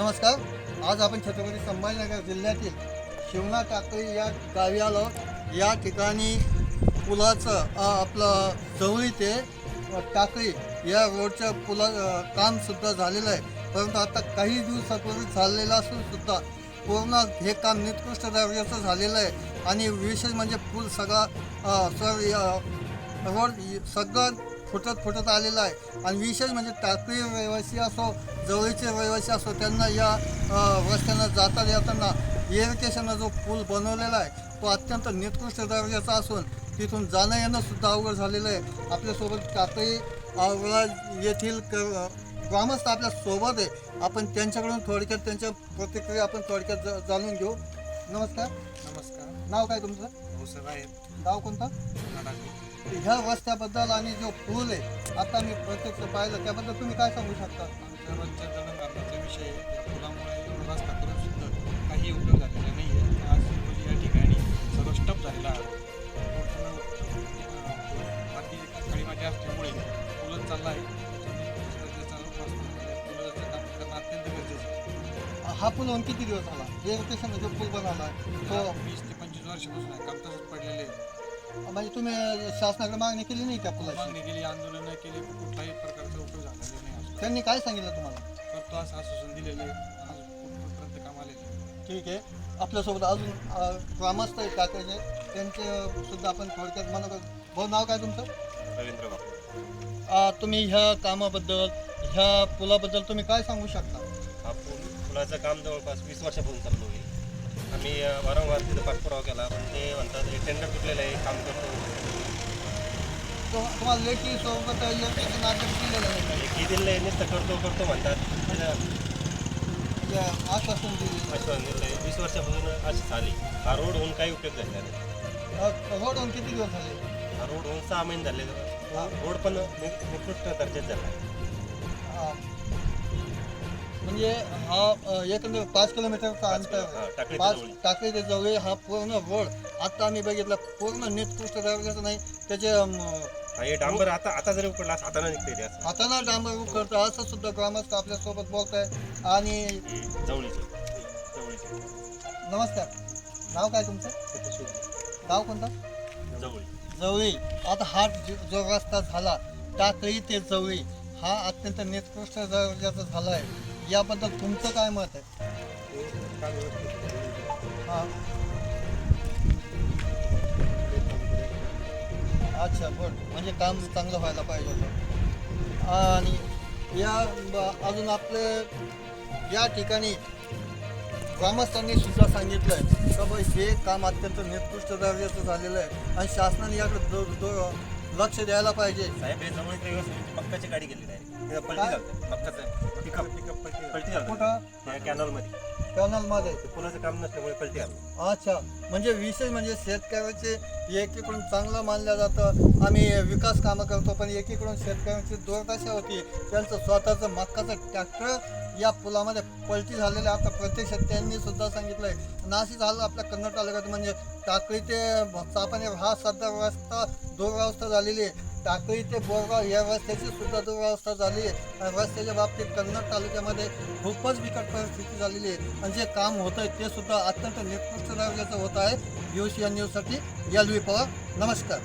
नमस्कार. आज आपण छत्रपती संभाजीनगर जिल्ह्यातील शिवना टाकळी या गावी आलो. या ठिकाणी पुलाचं आपलं जवळी ते टाकळी या रोडच्या पुला कामसुद्धा झालेलं आहे. परंतु आता काही दिवसापूर्वी झालेलं असून सुद्धा पूर्ण हे काम निकृष्ट दर्जाचं झालेलं आहे. आणि विशेष म्हणजे पूल सगळा सर रोड सगळं फुटत फुटत आलेलं आहे. आणि विशेष म्हणजे टाकळी रहिवासी असो जवळचे रहिवासी असो त्यांना या रस्त्यानं जाता येताना एअरकेशननं जो पूल बनवलेला आहे तो अत्यंत निकृष्ट दर्जाचा असून तिथून जाणं येणं सुद्धा अवघड झालेलं आहे. आपल्यासोबत टाकळी आवळा येथील क ग्रामस्थ आपल्यासोबत आहे. आपण त्यांच्याकडून थोडक्यात त्यांच्या प्रतिक्रिया आपण थोडक्यात ज- जाणून घेऊ. नमस्कार. नमस्कार. नाव काय तुमचं? भाऊसाहेब आहेत गाव कोणतं? ह्या रस्त्याबद्दल आणि जो पूल आहे आता मी प्रत्यक्ष पाहिलं त्याबद्दल तुम्ही काय सांगू शकता? आमच्या रोजच्या विषय पुलामुळे रस्ता करून सुद्धा काही उपयोग झालेला नाही आहे आज या ठिकाणी सर्व स्टप झालेला आहे. आधी काळीमाती असल्यामुळे पुलच चालला आहे. अत्यंत गरजेचं हा पूल होऊन किती दिवस झाला? जे लोकेशन जो पूल बनवला तो वीस ते पंचवीस वर्षापासून आहे काम तसंच पडलेले आहे. म्हणजे तुम्ही शासनाकडे मागणी केली नाही त्या पुलाची? मागणी केली आंदोलनं केली कुठलाही प्रकारचा उपयोग झालेला नाही त्यांनी काय सांगितलं तुम्हाला? करतो असं आश्वासन दिलेलं आहे. आज कुठपर्यंत काम आलेलं आहे ठीक आहे. आपल्यासोबत अजून अ, ग्रामस्थ आहेत काकाचे त्यांचे सुद्धा आपण थोडक्यात म्हणा भाऊ नाव काय तुमचं? रवींद्र बापू. अ, तुम्ही ह्या कामाबद्दल ह्या पुलाबद्दल तुम्ही काय सांगू शकता? हा पूल पुलाचं काम जवळपास वीस वर्षापासून चालू आम्ही वारंवार तिथं पाठपुरावा केला पण ते म्हणतात हे टेंडर तुटलेलं आहे काम करतो. तुम्हाला लेखी सोबत नाटक दिलेलं? हे दिलं आहे नुसतं करतो करतो म्हणतात. आश्वासन दिलेलं आश्वासन दिलं आहे. वीस वर्षापासून अशी झाली. हा रोड होऊन काही उपयोग झालेला नाही. रोड होऊन किती दिवस झाले? हा रोड होऊन सहा महिने झाले. हा. रोड पण निकृष्ट दर्जात झाला. आहे म्हणजे हा एकंदर पाच किलोमीटरचा पाच अंतर पाच जवळ. टाकळी ते जवळ हा पूर्ण रोड आता आम्ही बघितला पूर्ण निकृष्ट दर्जाचा नाही. त्याचे हा, डांबर आता आता जरी उकडला हाताने निघते हाताना डांबर उकळतं असं सुद्धा ग्रामस्थ आपल्यासोबत बोलत आहे आणि जवळीचे. नमस्कार. नाव काय तुमचं? गाव कोणतं? जवळी जवळी. आता हा जो जो रस्ता झाला टाकळी ते जवळी हा अत्यंत निकृष्ट दर्जाचा झाला आहे याबद्दल तुमचं काय मत आहे? हां. अच्छा बरं. म्हणजे काम चांगलं व्हायला पाहिजे होतं. आणि या ब- अजून आपले या ठिकाणी ग्रामस्थांनी सुद्धा सांगितलं का बा हे काम अत्यंत निकृष्ट दर्जाचं झालेलं आहे. आणि शासनाने याकडे दो, दो, लक्ष द्यायला पाहिजे. साहेब हे जवळ मक्काची गाडी गेलेली आहे. पलटी काय? मक्काचं पिकअप कुठं? ते पुलाचं काम नसल्यामुळे पलटी अच्छा. म्हणजे विशेष म्हणजे शेतकऱ्याचे एकीकडून चांगलं मानलं जातं. आम्ही विकास कामं करतो पण एकीकडून शेतकऱ्यांची दुर्दशा होती. त्यांचं स्वतःचं मक्काचं ट्रॅक्टर या पुलामध्ये पलटी झालेल्या आता प्रत्यक्षात त्यांनी सुद्धा सांगितलंय. नाशिक झालं आपल्या कन्नड तालुक्यात म्हणजे टाकळी ते चापाने हा सध्या रस्ता दुरावस्था झालेली आहे. टाकळी ते बोरगाव या रस्त्याची सुद्धा दुरावस्था झाली आहे. रस्त्याच्या बाबतीत कन्नड तालुक्यामध्ये खूपच बिकट परिस्थिती झालेली आहे. आणि जे काम होत आहे ते सुद्धा अत्यंत निकृष्ट दर्जाचं होत आहे. यू सी एन न्यूजसाठी एल व्ही पवार नमस्कार.